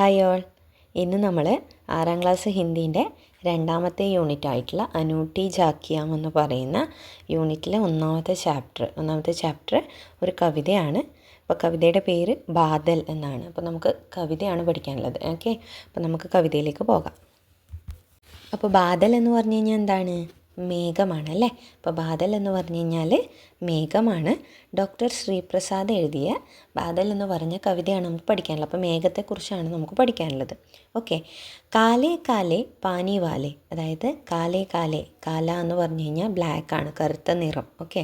Hi all ഇന്ന് നമ്മൾ ആറാം ക്ലാസ് ഹിന്ദീന്റെ രണ്ടാമത്തെ യൂണിറ്റ് ആയിട്ടുള്ള അനൂട്ടി ജാക്കിയാം എന്ന് പറയുന്ന യൂണിറ്റിലെ ഒന്നാമത്തെ ചാപ്റ്റർ ഒന്നാമത്തെ ചാപ്റ്റർ ഒരു കവിതയാണ്. അപ്പോൾ കവിതയുടെ പേര് ബാദൽ എന്നാണ്. അപ്പോൾ നമുക്ക് കവിതയാണ് പഠിക്കാനുള്ളത്. ഓക്കെ അപ്പോൾ നമുക്ക് കവിതയിലേക്ക് പോകാം. അപ്പോൾ ബാദൽ എന്ന് പറഞ്ഞു കഴിഞ്ഞാൽ എന്താണ്? മേഘമാണ് അല്ലേ അപ്പോൾ ബാദൽ എന്ന് പറഞ്ഞു കഴിഞ്ഞാൽ മേഘമാണ്. ഡോക്ടർ ശ്രീപ്രസാദ് എഴുതിയ ബാദൽ എന്ന് പറഞ്ഞ കവിതയാണ് നമുക്ക് പഠിക്കാനുള്ളത്. അപ്പോൾ മേഘത്തെക്കുറിച്ചാണ് നമുക്ക് പഠിക്കാനുള്ളത്. ഓക്കെ കാലേ കാലേ പാനി വാലേ അതായത് കാലേ കാലേ കാല എന്ന് പറഞ്ഞു കഴിഞ്ഞാൽ ആണ് കറുത്ത നിറം. ഓക്കെ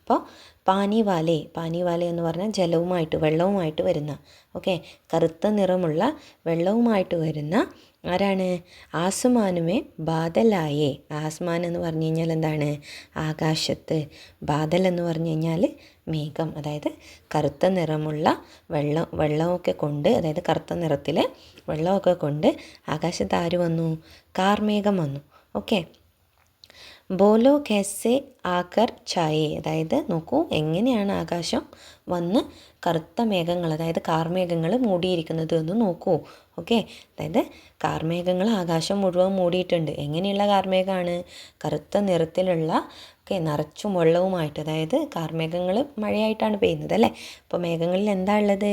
അപ്പോൾ പാനി വാലേ പാനി വാലേ എന്ന് പറഞ്ഞാൽ ജലവുമായിട്ട് വെള്ളവുമായിട്ട് വരുന്ന ഓക്കെ കറുത്ത നിറമുള്ള വെള്ളവുമായിട്ട് വരുന്ന ആരാണ്? ആസുമാനുമേ ബാദലായേ. ആസ്മാൻ എന്ന് പറഞ്ഞു കഴിഞ്ഞാൽ എന്താണ്? ആകാശത്ത്. ബാദൽ എന്ന് പറഞ്ഞു കഴിഞ്ഞാൽ മേഘം അതായത് കറുത്ത നിറമുള്ള വെള്ളം വെള്ളമൊക്കെ കൊണ്ട് അതായത് കറുത്ത നിറത്തിൽ വെള്ളമൊക്കെ കൊണ്ട് ആകാശത്ത് ആര് വന്നു? കാർമേഘം വന്നു. ഓക്കെ. ബോലോ ഖെസെ ആകർ ചായേ. അതായത് നോക്കൂ എങ്ങനെയാണ് ആകാശം വന്ന് കറുത്ത മേഘങ്ങൾ അതായത് കാർമേഘങ്ങൾ മൂടിയിരിക്കുന്നത് എന്ന് നോക്കൂ. ഓക്കെ? അതായത് കാർമേഘങ്ങൾ ആകാശം മുഴുവൻ മൂടിയിട്ടുണ്ട്. എങ്ങനെയുള്ള കാർമേഘമാണ്? കറുത്ത നിറത്തിലുള്ള ഓക്കെ നിറച്ചും വെള്ളവുമായിട്ട് അതായത് കാർമേഘങ്ങൾ മഴയായിട്ടാണ് പെയ്യുന്നത് അല്ലേ? അപ്പോൾ മേഘങ്ങളിൽ എന്താ ഉള്ളത്?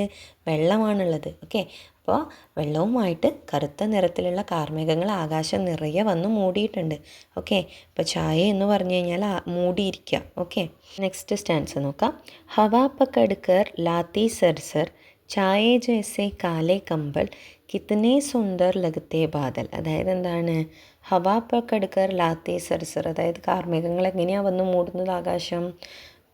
വെള്ളമാണുള്ളത്. ഓക്കെ? അപ്പോൾ വെള്ളവുമായിട്ട് കറുത്ത നിറത്തിലുള്ള കാർമേഘങ്ങൾ ആകാശം നിറയെ വന്ന് മൂടിയിട്ടുണ്ട്. ഓക്കെ? അപ്പോൾ ചായ എന്ന് പറഞ്ഞു കഴിഞ്ഞാൽ മൂടിയിരിക്കുക. ഓക്കെ? നെക്സ്റ്റ് സ്റ്റാൻസ് നോക്കാം. ഹവാ പക്കടുക്കർ ലാത്തി സർസർ ചായ ജേസെ കാലേ കമ്പൽ കിത്തനെ സുന്ദർ ലഗത്തെ ബാദൽ. അതായത് എന്താണ്? ഹവാ പക്കടുക്കർ ലാത്തി സർസർ അതായത് കാർമേഘങ്ങൾ എങ്ങനെയാണ് വന്ന് മൂടുന്നത് ആകാശം?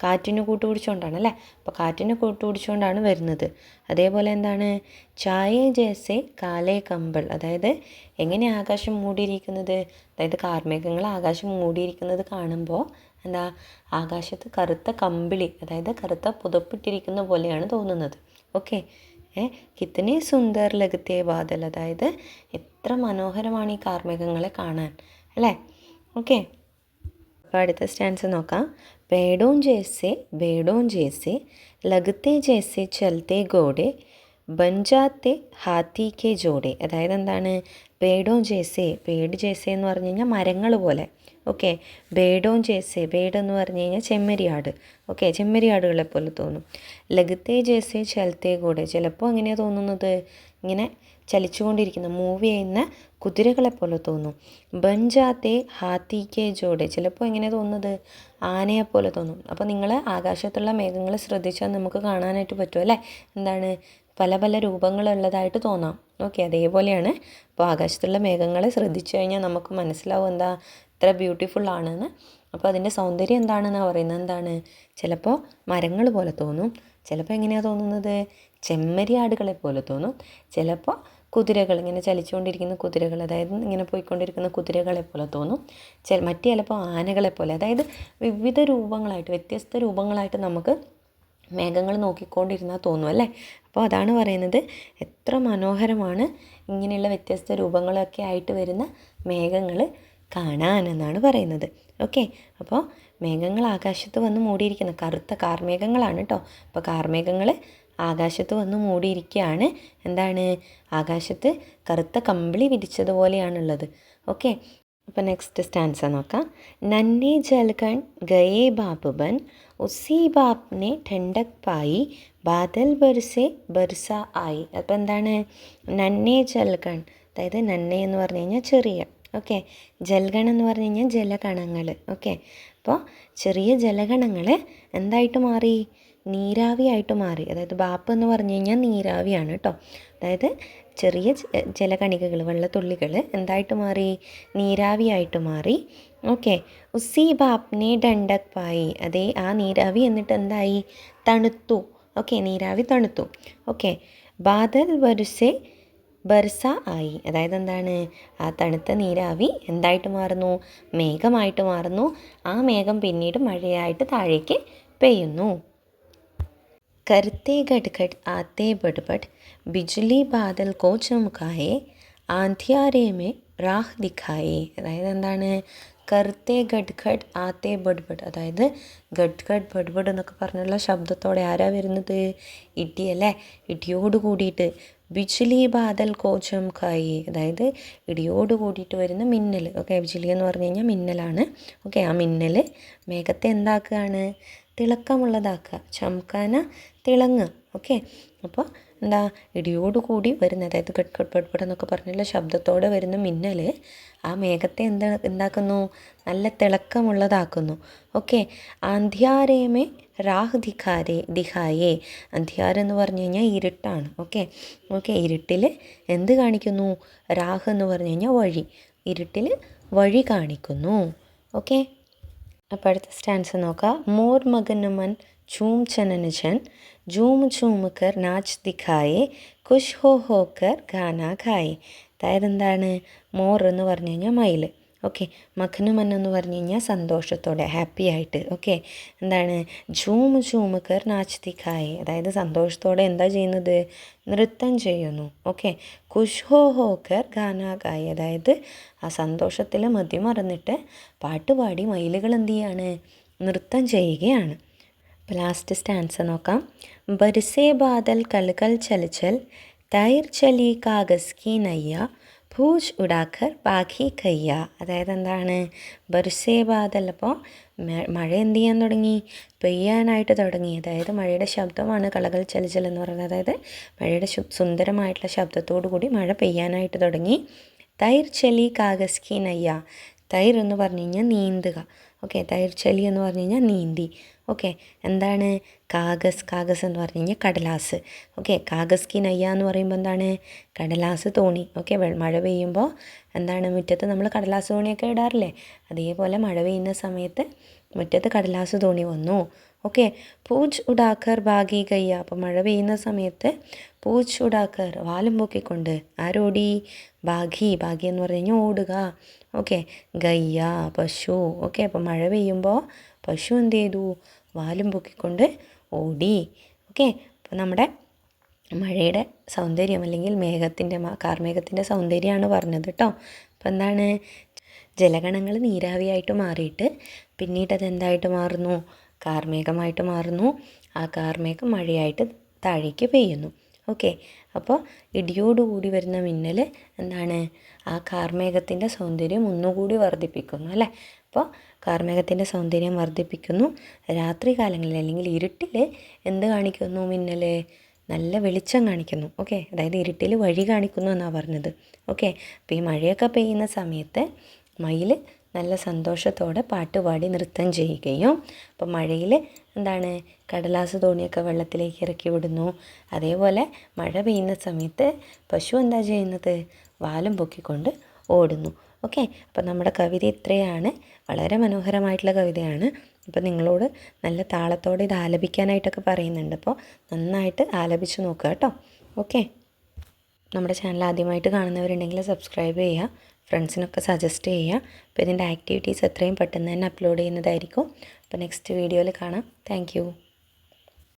കാറ്റിന് കൂട്ടുപിടിച്ചുകൊണ്ടാണ് അല്ലേ? അപ്പോൾ കാറ്റിന് കൂട്ടുപിടിച്ചുകൊണ്ടാണ് വരുന്നത്. അതേപോലെ എന്താണ്? ചായ ജേസെ കാലേ കമ്പൾ. അതായത് എങ്ങനെ ആകാശം മൂടിയിരിക്കുന്നത്? അതായത് കാർമേഘങ്ങൾ ആകാശം മൂടിയിരിക്കുന്നത് കാണുമ്പോൾ എന്താ? ആകാശത്ത് കറുത്ത കമ്പിളി അതായത് കറുത്ത പുതപ്പിട്ടിരിക്കുന്ന പോലെയാണ് തോന്നുന്നത്. ഓക്കെ. ഏ? കിത്തനെ സുന്ദർ ലഗത്തെ ബാദൽ അതായത് എത്ര മനോഹരമാണ് ഈ കാർമേഘങ്ങളെ കാണാൻ. അല്ലേ? ഓക്കെ. അപ്പോൾ അടുത്ത സ്റ്റാൻസ് നോക്കാം. പേടോം ജേസെ ബേഡോം ജേസെ ലഗത്തെ ജേസെ ചലത്തെ ഗോഡെ ബഞ്ചാത്തെ ഹാത്തി കെ ജോഡെ. അതായത് എന്താണ്? പേടോം ജേസെ പേട് ജേസെ എന്ന് പറഞ്ഞു കഴിഞ്ഞാൽ മരങ്ങൾ പോലെ. ഓക്കെ? ബേഡോം ജേസെ ബേഡ് എന്ന് പറഞ്ഞു കഴിഞ്ഞാൽ ചെമ്മരിയാട്. ഓക്കെ? ചെമ്മരിയാടുകളെ പോലെ തോന്നും. ലഗത്തെ ജേസെ ചലത്തെ കൂടെ ചിലപ്പോൾ എങ്ങനെയാണ് തോന്നുന്നത്? ഇങ്ങനെ ചലിച്ചുകൊണ്ടിരിക്കുന്ന മൂവ് ചെയ്യുന്ന കുതിരകളെ പോലെ തോന്നും. ബഞ്ചാത്തെ ഹാത്തി കെ ജോഡെ ചിലപ്പോൾ എങ്ങനെ തോന്നുന്നത്? ആനയെ പോലെ തോന്നും. അപ്പോൾ നിങ്ങൾ ആകാശത്തുള്ള മേഘങ്ങൾ ശ്രദ്ധിച്ചാൽ നമുക്ക് കാണാനായിട്ട് പറ്റും അല്ലേ? എന്താണ്? പല പല രൂപങ്ങളുള്ളതായിട്ട് തോന്നാം. ഓക്കെ അതേപോലെയാണ്. അപ്പോൾ ആകാശത്തുള്ള മേഘങ്ങളെ ശ്രദ്ധിച്ചു കഴിഞ്ഞാൽ നമുക്ക് മനസ്സിലാവും എന്താ ഇത്ര ബ്യൂട്ടിഫുൾ ആണെന്ന്. അപ്പോൾ അതിന്റെ സൗന്ദര്യം എന്താണെന്നാണ് പറയുന്നത്? എന്താണ്? ചിലപ്പോൾ മരങ്ങൾ പോലെ തോന്നും. ചിലപ്പോൾ എങ്ങനെയാണ് തോന്നുന്നത്? ചെമ്മരിയാടുകളെ പോലെ തോന്നും. ചിലപ്പോൾ കുതിരകൾ ഇങ്ങനെ ചലിച്ചുകൊണ്ടിരിക്കുന്ന കുതിരകൾ അതായത് ഇങ്ങനെ പോയിക്കൊണ്ടിരിക്കുന്ന കുതിരകളെ പോലെ തോന്നും. ചെ മറ്റു ചിലപ്പോൾ ആനകളെ പോലെ. അതായത് വിവിധ രൂപങ്ങളായിട്ട് വ്യത്യസ്ത രൂപങ്ങളായിട്ട് നമുക്ക് മേഘങ്ങൾ നോക്കിക്കൊണ്ടിരുന്നാൽ തോന്നും അല്ലേ? അപ്പോൾ അതാണ് പറയുന്നത്. എത്ര മനോഹരമാണ് ഇങ്ങനെയുള്ള വ്യത്യസ്ത രൂപങ്ങളൊക്കെ ആയിട്ട് വരുന്ന മേഘങ്ങൾ കാണാൻ എന്നാണ് പറയുന്നത്. ഓക്കെ? അപ്പോൾ മേഘങ്ങൾ ആകാശത്ത് വന്ന് മൂടിയിരിക്കുന്ന. കറുത്ത കാർമേഘങ്ങളാണ് കേട്ടോ അപ്പോൾ കാർമേഘങ്ങൾ ആകാശത്ത് വന്ന് മൂടിയിരിക്കുകയാണ്. എന്താണ്? ആകാശത്ത് കറുത്ത കമ്പിളി വിരിച്ചതുപോലെയാണുള്ളത്. ഓക്കെ. അപ്പോൾ നെക്സ്റ്റ് സ്റ്റാൻസ നോക്കാം. നന്നെ ജൽഗൺ ഗയേ ബാബുബൻ ഉസി ബാപ്നെ ഠണ്ടക് പായി ബാദൽ ബർസെ ബർസ ആയി. അപ്പോൾ എന്താണ്? നന്നെ ജൽഗൺ അതായത് നന്നെ എന്ന് പറഞ്ഞു കഴിഞ്ഞാൽ ചെറിയ. ഓക്കെ. ജൽഗൺ എന്ന് പറഞ്ഞു കഴിഞ്ഞാൽ ജലകണങ്ങൾ ഓക്കെ. അപ്പോൾ ചെറിയ ജലകണങ്ങൾ എന്തായിട്ട് മാറി? നീരാവിയായിട്ട് മാറി. അതായത് ബാപ്പ് എന്ന് പറഞ്ഞു കഴിഞ്ഞാൽ നീരാവിയാണ് കേട്ടോ അതായത് ചെറിയ ജലകണികകൾ വെള്ളത്തുള്ളികൾ എന്തായിട്ട് മാറി? നീരാവിയായിട്ട് മാറി. ഓക്കെ. ഉസി ബാപ്നെ ഡണ്ടക് പായി അതേ ആ നീരാവി എന്നിട്ട് എന്തായി? തണുത്തു. ഓക്കെ നീരാവി തണുത്തു. ഓക്കെ. ബാദൽ വരുസെ ബർസ ആയി. അതായത് എന്താണ്? ആ തണുത്ത നീരാവി എന്തായിട്ട് മാറുന്നു? മേഘമായിട്ട് മാറുന്നു. ആ മേഘം പിന്നീട് മഴയായിട്ട് താഴേക്ക് പെയ്യുന്നു. करते गटगट आते बटबट बिजली बादल को चमकाए ആന്ധ്യാരേ മേ റാഹ് ദിഖായേ അതായത് എന്താണ് കറുത്തെ ഗഡ്ഘഡ് ആത്തെ ബഡ്ബഡ് അതായത് ഗഡ്ഘഡ് ബഡ്ബഡ് എന്നൊക്കെ പറഞ്ഞുള്ള ശബ്ദത്തോടെ ആരാ വരുന്നത് ഇടിയല്ലേ ഇടിയോട് കൂടിയിട്ട് ബിജ്ലി ബാദൽ കോച്ചം കായി അതായത് ഇടിയോട് കൂടിയിട്ട് വരുന്ന മിന്നൽ ഓക്കെ ബിജ്ലി എന്ന് പറഞ്ഞു കഴിഞ്ഞാൽ മിന്നലാണ് ഓക്കെ ആ മിന്നൽ മേഘത്തെ എന്താക്കുകയാണ് തിളക്കമുള്ളതാക്കുക. ചമക്കാന തിളങ്ങുക ഓക്കെ? അപ്പോൾ എന്താ ഇടിയോടുകൂടി വരുന്ന അതായത് ഘട്ട് ഘട്ട് പട്ട് പട്ട് എന്നൊക്കെ പറഞ്ഞുള്ള ശബ്ദത്തോടെ വരുന്ന മിന്നൽ ആ മേഘത്തെ എന്താ എന്താക്കുന്നു? നല്ല തിളക്കമുള്ളതാക്കുന്നു. ഓക്കെ? അന്ധ്യാരേമേ രാഹ് ദിഖാരേ ദിഹായേ. അന്ധ്യാര എന്ന് പറഞ്ഞു കഴിഞ്ഞാൽ ഇരുട്ടാണ്. ഓക്കെ? ഓക്കെ ഇരുട്ടിൽ എന്ത് കാണിക്കുന്നു? രാഹ് എന്ന് പറഞ്ഞു കഴിഞ്ഞാൽ വഴി. ഇരുട്ടിൽ വഴി കാണിക്കുന്നു. ഓക്കെ? അപ്പോൾ അടുത്ത സ്റ്റാൻസ് നോക്കാം. മോർ മകന് ചൂം ഝൂം ചനന് ചൻ ഝൂം ഝൂം കർ നാച്ച് ദിഖായെ കുഷ് ഹോ ഹോ കർ ഖാന ഖായെ. അതായത് എന്താണ്? മോർ എന്ന് പറഞ്ഞു കഴിഞ്ഞാൽ മയിൽ ഓക്കെ മഖനുമൻ എന്ന് പറഞ്ഞു കഴിഞ്ഞാൽ സന്തോഷത്തോടെ ഹാപ്പി ആയിട്ട്. ഓക്കെ എന്താണ്? ജൂമ് ജൂമ് കർ നാച്ച് ദിഖായെ അതായത് സന്തോഷത്തോടെ എന്താ ചെയ്യുന്നത്? നൃത്തം ചെയ്യുന്നു. ഓക്കെ ഖുഷ് ഹോ കർ ഗാന ഗായി. അതായത് ആ സന്തോഷത്തിൽ മതിമറന്നിട്ട് പാട്ടുപാടി മയിലുകൾ എന്ത് ചെയ്യാണ്? നൃത്തം ചെയ്യുകയാണ്. അപ്പോൾ ലാസ്റ്റ് സ്റ്റാൻസ് നോക്കാം. ബർസേ ബാദൽ കൽകൽ ചലിച്ചൽ തൈർ ചലി കാഗസ് കി നയ്യ ഭൂജ് ഉടാക്കർ ബാഖി കയ്യ. അതായത് എന്താണ്? ബർസേ ബാദൽ. അപ്പോൾ മഴ എന്ത് ചെയ്യാൻ തുടങ്ങി? പെയ്യാനായിട്ട് തുടങ്ങി. അതായത് മഴയുടെ ശബ്ദമാണ് കളകൾ ചലിച്ചൽ എന്ന് പറയുന്നത്. അതായത് മഴയുടെ സുന്ദരമായിട്ടുള്ള ശബ്ദത്തോടു കൂടി മഴ പെയ്യാനായിട്ട് തുടങ്ങി. തൈർ ചെലി കാഗസ്കി നയ്യ. തൈർ എന്ന് പറഞ്ഞു കഴിഞ്ഞാൽ നീന്തുക. ഓക്കെ തൈർ ചലി എന്ന് പറഞ്ഞു കഴിഞ്ഞാൽ നീന്തി. ഓക്കെ എന്താണ്? കാഗസ് കാഗസ് എന്ന് പറഞ്ഞു കഴിഞ്ഞാൽ കടലാസ്. ഓക്കെ കാഗസ് കി നയ്യ എന്ന് പറയുമ്പോൾ എന്താണ്? കടലാസ് തോണി. ഓക്കെ മഴ പെയ്യുമ്പോൾ എന്താണ്? മുറ്റത്ത് നമ്മൾ കടലാസ് തോണിയൊക്കെ ഇടാറില്ലേ? അതേപോലെ മഴ പെയ്യുന്ന സമയത്ത് മുറ്റത്ത് കടലാസ് തോണി വന്നു. ഓക്കെ പൂജ് ഉടാക്കർ ഭാഗി കയ്യ അപ്പോൾ മഴ പെയ്യുന്ന സമയത്ത് പൂജ് ഉടാക്കർ വാലും പൊക്കിക്കൊണ്ട് ആരോടി? ബാഗി ബാഗി എന്ന് പറഞ്ഞു കഴിഞ്ഞാൽ ഓടുക. ഓക്കെ. ഗയ്യ പശു. ഓക്കെ അപ്പോൾ മഴ പെയ്യുമ്പോൾ പശു എന്ത് ചെയ്തു? വാലും പൊക്കിക്കൊണ്ട് ഓടി. ഓക്കെ. അപ്പോൾ നമ്മുടെ മഴയുടെ സൗന്ദര്യം അല്ലെങ്കിൽ മേഘത്തിന്റെ കാർമേഘത്തിന്റെ സൗന്ദര്യമാണ് പറഞ്ഞത് കേട്ടോ. അപ്പോൾ എന്താണ്? ജലഗണങ്ങൾ നീരാവിയായിട്ട് മാറിയിട്ട് പിന്നീട് അത് എന്തായിട്ട് മാറുന്നു? കാർമേഘമായിട്ട് മാറുന്നു. ആ കാർമേഘം മഴയായിട്ട് താഴേക്ക് പെയ്യുന്നു. ഓക്കെ. അപ്പോൾ ഇടിയോടുകൂടി വരുന്ന മിന്നൽ എന്താണ്? ആ കാർമേഘത്തിന്റെ സൗന്ദര്യം ഒന്നുകൂടി വർദ്ധിപ്പിക്കുന്നു അല്ലേ? അപ്പോൾ കാർമേഘത്തിന്റെ സൗന്ദര്യം വർദ്ധിപ്പിക്കുന്നു. രാത്രി കാലങ്ങളിൽ അല്ലെങ്കിൽ ഇരുട്ടിൽ എന്ത് കാണിക്കുന്നു മിന്നൽ നല്ല വെളിച്ചം കാണിക്കുന്നു. ഓക്കെ. അതായത് ഇരുട്ടിൽ വഴി കാണിക്കുന്നു എന്നാണ് പറഞ്ഞത്. ഓക്കെ. അപ്പോൾ ഈ മഴയൊക്കെ പെയ്യുന്ന സമയത്ത് മയിൽ നല്ല സന്തോഷത്തോടെ പാട്ടുപാടി നൃത്തം ചെയ്യുകയും അപ്പോൾ മഴയിൽ എന്താണ് കടലാസ് തോണിയൊക്കെ വെള്ളത്തിലേക്ക് ഇറക്കി വിടുന്നു. അതേപോലെ മഴ പെയ്യുന്ന സമയത്ത് പശു എന്താ ചെയ്യുന്നത്? വാലും പൊക്കിക്കൊണ്ട് ഓടുന്നു. ഓക്കെ? അപ്പോൾ നമ്മുടെ കവിത ഇത്രയാണ്. വളരെ മനോഹരമായിട്ടുള്ള കവിതയാണ്. അപ്പോൾ നിങ്ങളോട് നല്ല താളത്തോടെ ഇത് ആലപിക്കാനായിട്ടൊക്കെ പറയുന്നുണ്ട്. അപ്പോൾ നന്നായിട്ട് ആലപിച്ച് നോക്കുക കേട്ടോ. ഓക്കെ? നമ്മുടെ ചാനൽ ആദ്യമായിട്ട് കാണുന്നവരുണ്ടെങ്കിൽ സബ്സ്ക്രൈബ് ചെയ്യുക. ഫ്രണ്ട്സിനൊക്കെ സജസ്റ്റ് ചെയ്യുക അപ്പോൾ ഇതിന്റെ ആക്ടിവിറ്റീസ് എത്രയും പെട്ടെന്ന് തന്നെ അപ്ലോഡ് ചെയ്യുന്നതായിരിക്കും. അപ്പോൾ നെക്സ്റ്റ് വീഡിയോയിൽ കാണാം. താങ്ക്